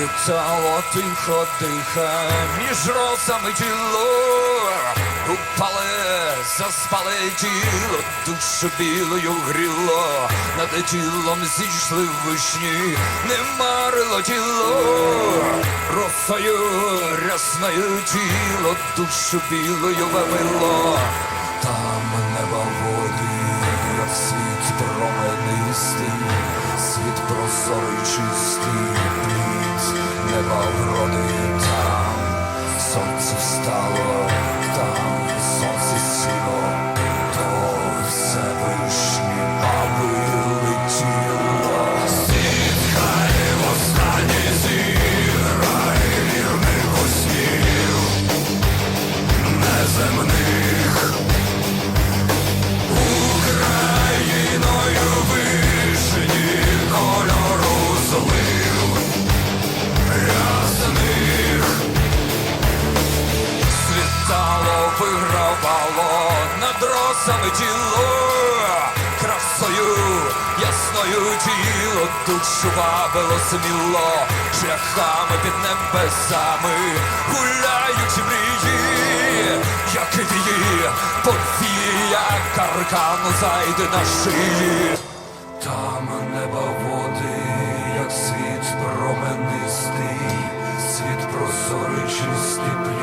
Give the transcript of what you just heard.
Світало тихо диха між росами тіло, упале, заспале тіло, душу білою гріло, над тілом зійшли вишні, не марило тіло, росою рясною тіло, душу білою вивело, там неба води, як світ променистий, світ прозорий чистий, плід неба росами тіло красою ясною тіло душу бабило сміло шляхами під небесами гуляючи мрії, як вії, повія каркану зайде на шиї. Там неба води, як світ променистий, світ прозорий чистий.